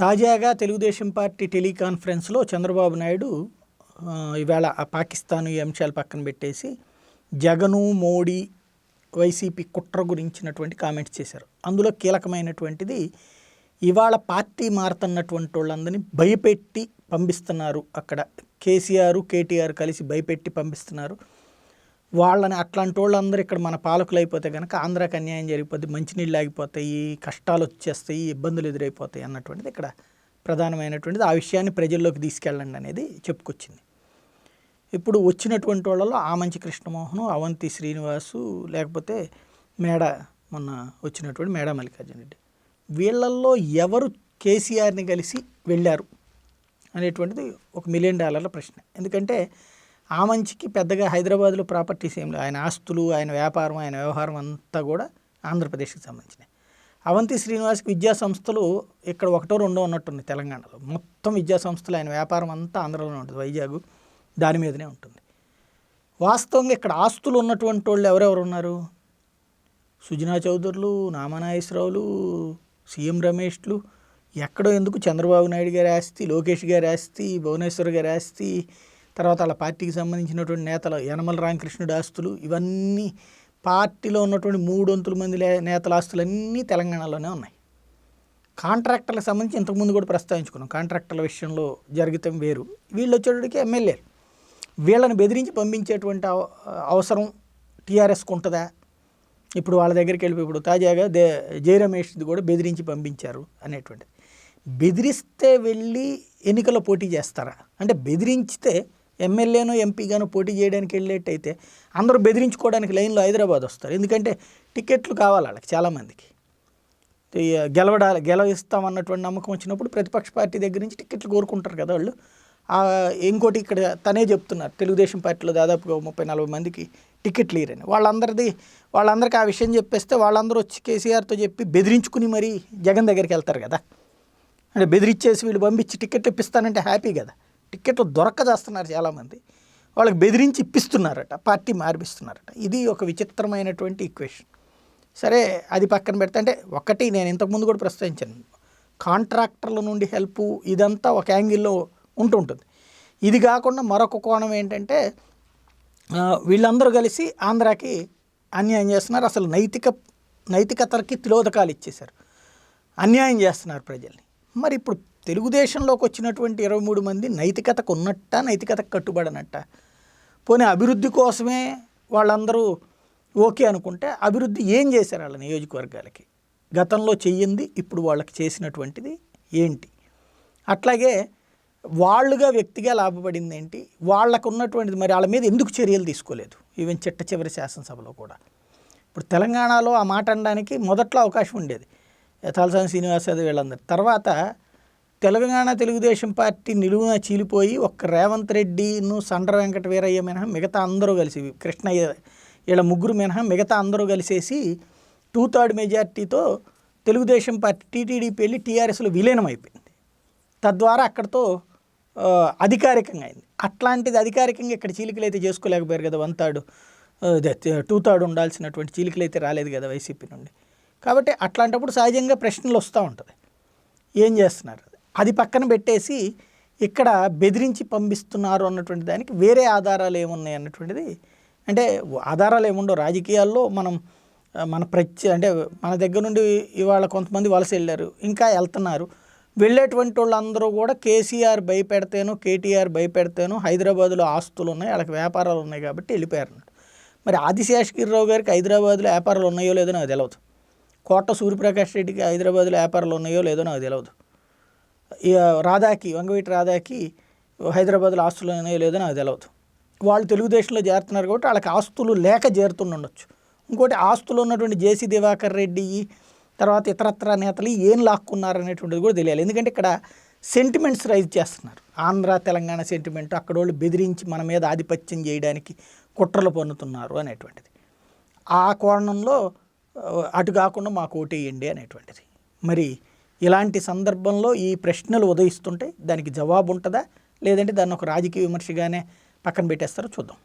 తాజాగా తెలుగుదేశం పార్టీ టెలికాన్ఫరెన్స్లో చంద్రబాబు నాయుడు ఇవాళ ఈవేళ పాకిస్తాన్ ఈ అంశాలు పక్కన పెట్టేసి జగను మోడీ వైసీపీ కుట్ర గురించినటువంటి కామెంట్స్ చేశారు. అందులో కీలకమైనటువంటిది ఇవాళ పార్టీ మారుతున్నటువంటి వాళ్ళందరినీ భయపెట్టి పంపిస్తున్నారు అక్కడ. కేసీఆర్ కేటీఆర్ కలిసి భయపెట్టి పంపిస్తున్నారు. వాళ్ళని అట్లాంటి వాళ్ళందరూ ఇక్కడ మన పాలకులు అయిపోతే కనుక ఆంధ్రాకి అన్యాయం జరిగిపోతుంది మంచినీళ్ళు ఆగిపోతాయి కష్టాలు వచ్చేస్తాయి ఇబ్బందులు ఎదురైపోతాయి అన్నటువంటిది ఇక్కడ ప్రధానమైనటువంటిది. ఆ విషయాన్ని ప్రజల్లోకి తీసుకెళ్ళండి అనేది చెప్పుకొచ్చింది. ఇప్పుడు వచ్చినటువంటి వాళ్ళలో ఆమంచి కృష్ణమోహన్ అవంతి శ్రీనివాసు లేకపోతే మేడ మొన్న వచ్చినటువంటి మేడ మల్లికార్జున రెడ్డి. వీళ్ళల్లో ఎవరు కేసీఆర్ని కలిసి వెళ్ళారు అనేటువంటిది ఒక మిలియన్ డాలర్ల ప్రశ్న. ఎందుకంటే ఆ మంచికి పెద్దగా హైదరాబాద్లో ప్రాపర్టీస్ ఏం లేవు. ఆయన ఆస్తులు ఆయన వ్యాపారం ఆయన వ్యవహారం అంతా కూడా ఆంధ్రప్రదేశ్కి సంబంధించినవి అవంతి శ్రీనివాస్కి విద్యా సంస్థలు ఇక్కడ ఒకటో రెండో ఉన్నట్టుంది తెలంగాణలో. మొత్తం విద్యా సంస్థలు ఆయన వ్యాపారం అంతా ఆంధ్రలోనే ఉంటుంది వైజాగ్ దాని మీదనే ఉంటుంది. వాస్తవంగా ఇక్కడ ఆస్తులు ఉన్నటువంటి వాళ్ళు ఎవరెవరు ఉన్నారు? సుజనా చౌదరులు నామనాగేశ్వరరావులు సీఎం రమేష్లు ఎక్కడో ఎందుకు చంద్రబాబు నాయుడు గారి ఆస్తి లోకేష్ గారి ఆస్తి భువనేశ్వర్ గారి ఆస్తి తర్వాత వాళ్ళ పార్టీకి సంబంధించినటువంటి నేతలు యనమల రామకృష్ణుడు ఆస్తులు ఇవన్నీ పార్టీలో ఉన్నటువంటి మూడొంతుల మంది నేతల ఆస్తులన్నీ తెలంగాణలోనే ఉన్నాయి. కాంట్రాక్టర్లకు సంబంధించి ఇంతకుముందు కూడా ప్రస్తావించుకున్నాం. కాంట్రాక్టర్ల విషయంలో జరిగితే వేరు. వీళ్ళు వచ్చేటికి ఎమ్మెల్యేలు. వీళ్ళని బెదిరించి పంపించేటువంటి అవ- అవసరం టీఆర్ఎస్కి ఉంటుందా? ఇప్పుడు వాళ్ళ దగ్గరికి వెళ్ళిపోయి ఇప్పుడు తాజాగా దే జయ రమేష్ది కూడా బెదిరించి పంపించారు అనేటువంటిది. బెదిరిస్తే వెళ్ళి ఎన్నికల్లో పోటీ చేస్తారా? అంటే బెదిరించితే ఎమ్మెల్యేను ఎంపీగాను పోటీ చేయడానికి వెళ్ళేటైతే అందరూ బెదిరించుకోవడానికి లైన్లో హైదరాబాద్ వస్తారు. ఎందుకంటే టికెట్లు కావాలి వాళ్ళకి చాలామందికి. గెలవడాలి గెలవిస్తామన్నటువంటి నమ్మకం వచ్చినప్పుడు ప్రతిపక్ష పార్టీ దగ్గర నుంచి టికెట్లు కోరుకుంటారు కదా వాళ్ళు. ఇంకోటి ఇక్కడ తనే చెప్తున్నారు తెలుగుదేశం పార్టీలో దాదాపుగా ముప్పై నలభై మందికి టికెట్లు ఇరని వాళ్ళందరిది వాళ్ళందరికీ ఆ విషయం చెప్పేస్తే వాళ్ళందరూ వచ్చి కేసీఆర్తో చెప్పి బెదిరించుకుని మరీ జగన్ దగ్గరికి వెళ్తారు కదా. అంటే బెదిరించేసి వీళ్ళు పంపించి టికెట్లు ఇప్పిస్తానంటే హ్యాపీ కదా. టికెట్లు దొరకజేస్తున్నారు చాలామంది. వాళ్ళకి బెదిరించి ఇప్పిస్తున్నారట పార్టీ మార్పిస్తున్నారట. ఇది ఒక విచిత్రమైనటువంటి ఈక్వేషన్ సరే అది పక్కన పెడితే అంటే ఒకటి నేను ఇంతకుముందు కూడా ప్రస్తావించాను. కాంట్రాక్టర్ల నుండి హెల్ప్ ఇదంతా ఒక యాంగిల్లో ఉంటుంటుంది. ఇది కాకుండా మరొక కోణం ఏంటంటే వీళ్ళందరూ కలిసి ఆంధ్రాకి అన్యాయం చేస్తున్నారు. అసలు నైతిక నైతికతకి తిలోదకాలు ఇచ్చేశారు. అన్యాయం చేస్తున్నారు ప్రజల్ని. మరి ఇప్పుడు తెలుగుదేశంలోకి వచ్చినటువంటి ఇరవై మూడు మంది నైతికతకు ఉన్నట్ట నైతికతకు కట్టుబడనట్ట. పోనీ అభివృద్ధి కోసమే వాళ్ళందరూ ఓకే అనుకుంటే అభివృద్ధి ఏం చేశారు వాళ్ళ నియోజకవర్గాలకి? గతంలో చెయ్యింది ఇప్పుడు వాళ్ళకి చేసినటువంటిది ఏంటి? అట్లాగే వాళ్ళుగా వ్యక్తిగా లాభపడింది ఏంటి? వాళ్ళకు ఉన్నటువంటిది మరి వాళ్ళ మీద ఎందుకు చర్యలు తీసుకోలేదు? ఈవెన్ చిట్ట చివరి శాసనసభలో కూడా. ఇప్పుడు తెలంగాణలో ఆ మాట అనడానికి మొదట్లో అవకాశం ఉండేది. యథాల్సాని శ్రీనివాస్ యాదవ్ వీళ్ళందరూ. తర్వాత తెలంగాణ తెలుగుదేశం పార్టీ నిలువున చీలిపోయి ఒక్క రేవంత్ రెడ్డిను సండ్ర వెంకట వీరయ్య మినహా మిగతా అందరూ కలిసి కృష్ణయ్య ఇళ్ళ ముగ్గురు మినహా మిగతా అందరూ కలిసేసి టూ థర్డ్ మెజార్టీతో తెలుగుదేశం పార్టీ టీటీడీపీ వెళ్ళి టీఆర్ఎస్లో విలీనం అయిపోయింది తద్వారా అక్కడతో అధికారికంగా అయింది. అట్లాంటిది అధికారికంగా ఇక్కడ చీలికలు అయితే చేసుకోలేకపోయారు కదా వన్ థర్డ్ టూ థర్డ్ ఉండాల్సినటువంటి చీలికలు అయితే రాలేదు కదా వైసీపీ నుండి. కాబట్టి అట్లాంటప్పుడు సహజంగా ప్రశ్నలు వస్తూ ఉంటుంది. ఏం చేస్తున్నారు? అది పక్కన పెట్టేసి ఇక్కడ బెదిరించి పంపిస్తున్నారు అన్నటువంటి దానికి వేరే ఆధారాలు ఏమున్నాయి అన్నటువంటిది. అంటే ఆధారాలు ఏముండవు. రాజకీయాల్లో మనం మన ప్రత్య అంటే మన దగ్గర నుండి ఇవాళ కొంతమంది వలస వెళ్ళారు ఇంకా వెళ్తున్నారు. వెళ్ళేటువంటి వాళ్ళందరూ కూడా కేసీఆర్ భయపెడితేను కేటీఆర్ భయపెడితేను హైదరాబాద్లో ఆస్తులు ఉన్నాయి. వాళ్ళకి వ్యాపారాలు ఉన్నాయి కాబట్టి వెళ్ళిపోయారు మరి ఆదిశేషగిరిరావు గారికి హైదరాబాద్లో వ్యాపారాలు ఉన్నాయో లేదో నాకు తెలియదు కోట సూర్యప్రకాష్ రెడ్డికి హైదరాబాద్లో వ్యాపారాలు ఉన్నాయో లేదో నాకు తెలియదు రాధాకి వంగవీటి రాధాకి హైదరాబాద్లో ఆస్తులు అనేవి లేదో నాకు తెలియదు వాళ్ళు తెలుగుదేశంలో చేరుతున్నారు కాబట్టి వాళ్ళకి ఆస్తులు లేక చేరుతుండొచ్చు ఇంకోటి ఆస్తులు ఉన్నటువంటి జేసీ దివాకర్ రెడ్డి తర్వాత ఇతరత్ర నేతలు ఏం లాక్కున్నారు అనేటువంటిది కూడా తెలియాలి. ఎందుకంటే ఇక్కడ సెంటిమెంట్స్ రైజ్ చేస్తున్నారు. ఆంధ్ర తెలంగాణ సెంటిమెంట్ అక్కడ వాళ్ళు బెదిరించి మన మీద ఆధిపత్యం చేయడానికి కుట్రలు పన్నుతున్నారు అనేటువంటిది. ఆ కోణంలో అటు కాకుండా మాకు ఓటేయండి అనేటువంటిది. మరి ఇలాంటి సందర్భంలో ఈ ప్రశ్నలు ఉదయిస్తుంటే దానికి జవాబు ఉంటుందా లేదంటే దాన్ని ఒక రాజకీయ విమర్శగానే పక్కన పెట్టేస్తారో చూద్దాం.